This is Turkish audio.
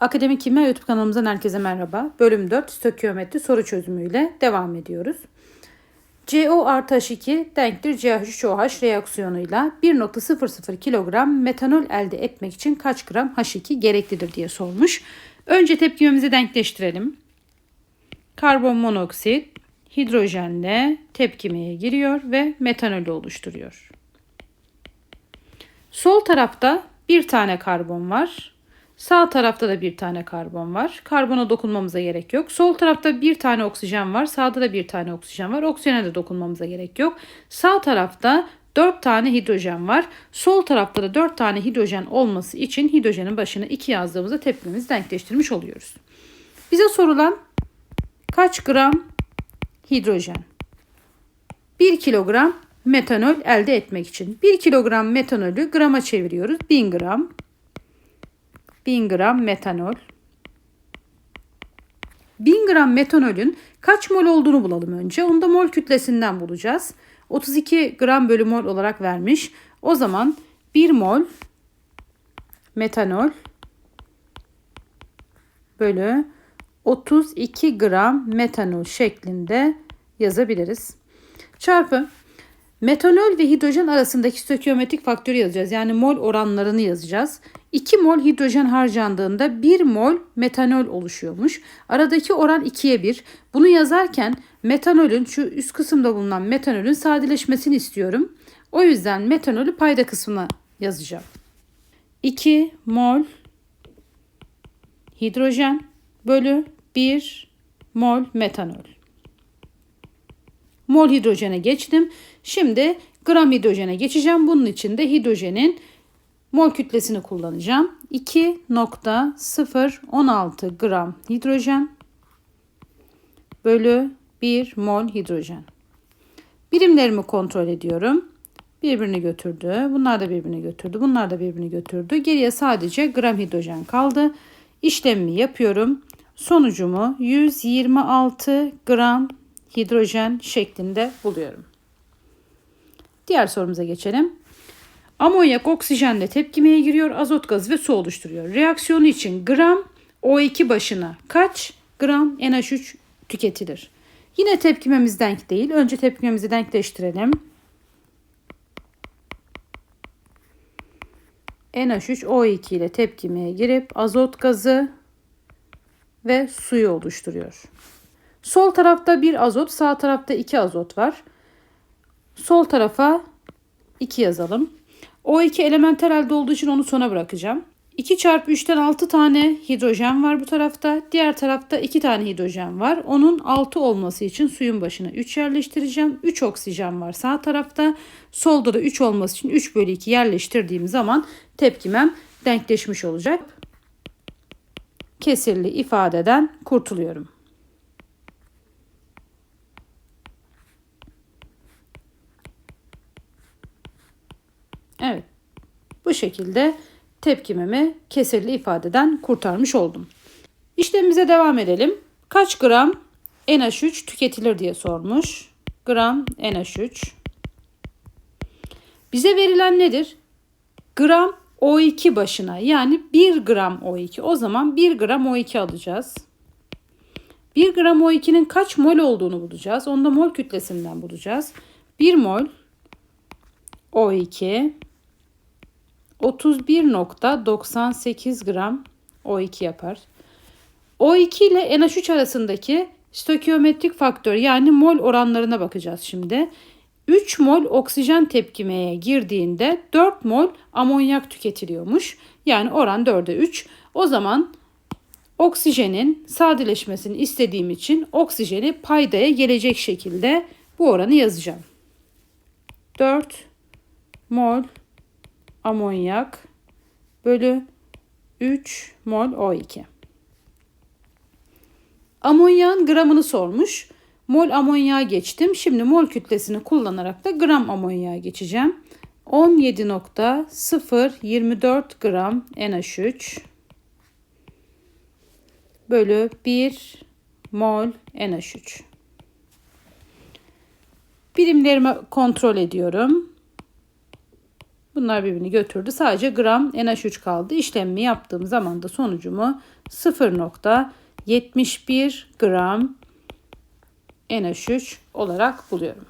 Akademik Kimya YouTube kanalımızdan herkese merhaba. Bölüm 4 stökiyometri soru çözümüyle devam ediyoruz. CO artı H2 denktir CH3OH reaksiyonuyla 1.00 kilogram metanol elde etmek için kaç gram H2 gereklidir diye sormuş. Önce tepkimemizi denkleştirelim. Karbon monoksit hidrojenle tepkimeye giriyor ve metanolü oluşturuyor. Sol tarafta bir tane karbon var. Sağ tarafta da bir tane karbon var. Karbona dokunmamıza gerek yok. Sol tarafta bir tane oksijen var. Sağda da bir tane oksijen var. Oksijene de dokunmamıza gerek yok. Sağ tarafta 4 tane hidrojen var. Sol tarafta da 4 tane hidrojen olması için hidrojenin başına 2 yazdığımızda tepkimizi denkleştirmiş oluyoruz. Bize sorulan kaç gram hidrojen? 1 kilogram metanol elde etmek için. 1 kilogram metanolü grama çeviriyoruz. 1000 gram 1000 gram metanol. 1000 gram metanolün kaç mol olduğunu bulalım önce. Onu da mol kütlesinden bulacağız. 32 gram bölü mol olarak vermiş. O zaman 1 mol metanol bölü 32 gram metanol şeklinde yazabiliriz. Çarpı metanol ve hidrojen arasındaki stökiyometrik faktörü yazacağız. Yani mol oranlarını yazacağız. 2 mol hidrojen harcandığında 1 mol metanol oluşuyormuş. Aradaki oran 2'ye 1. Bunu yazarken metanolün şu üst kısımda bulunan metanolün sadeleşmesini istiyorum. O yüzden metanolü payda kısmına yazacağım. 2 mol hidrojen bölü 1 mol metanol. Mol hidrojene geçtim. Şimdi gram hidrojene geçeceğim. Bunun için de hidrojenin mol kütlesini kullanacağım. 2.016 gram hidrojen bölü 1 mol hidrojen. Birimlerimi kontrol ediyorum. Birbirini götürdü. Bunlar da birbirini götürdü. Bunlar da birbirini götürdü. Geriye sadece gram hidrojen kaldı. İşlemimi yapıyorum. Sonucumu 126 gram hidrojen şeklinde buluyorum. Diğer sorumuza geçelim. Amonyak oksijenle tepkimeye giriyor, azot gazı ve su oluşturuyor. Reaksiyonu için gram O2 başına kaç gram NH3 tüketilir? Yine tepkimemiz denk değil. Önce tepkimemizi denkleştirelim. NH3O2 ile tepkimeye girip azot gazı ve suyu oluşturuyor. Sol tarafta bir azot, sağ tarafta iki azot var. Sol tarafa 2 yazalım. O iki elementer elde olduğu için onu sona bırakacağım. 2 çarpı 3'ten 6 tane hidrojen var bu tarafta. Diğer tarafta 2 tane hidrojen var. Onun 6 olması için suyun başına 3 yerleştireceğim. 3 oksijen var sağ tarafta. Solda da 3 olması için 3 bölü 2 yerleştirdiğim zaman tepkimem denkleşmiş olacak. Kesirli ifadeden kurtuluyorum. Bu şekilde tepkimemi kesirli ifadeden kurtarmış oldum. İşlemimize devam edelim. Kaç gram NH3 tüketilir diye sormuş. Gram NH3. Bize verilen nedir? Gram O2 başına yani 1 gram O2. O zaman 1 gram O2 alacağız. 1 gram O2'nin kaç mol olduğunu bulacağız. Onu da mol kütlesinden bulacağız. 1 mol O2 31.98 gram O2 yapar. O2 ile NH3 arasındaki stoikiyometrik faktör yani mol oranlarına bakacağız şimdi. 3 mol oksijen tepkimeye girdiğinde 4 mol amonyak tüketiliyormuş. Yani oran 4'e 3. O zaman oksijenin sadeleşmesini istediğim için oksijeni paydaya gelecek şekilde bu oranı yazacağım. 4 mol amonyak bölü 3 mol O2. Amonyağın gramını sormuş. Mol amonyağa geçtim. Şimdi mol kütlesini kullanarak da gram amonyağa geçeceğim. 17.024 gram NH3 bölü 1 mol NH3. Birimlerimi kontrol ediyorum. Bunlar birbirini götürdü. Sadece gram NH3 kaldı. İşlemimi yaptığım zaman da sonucumu 0.71 gram NH3 olarak buluyorum.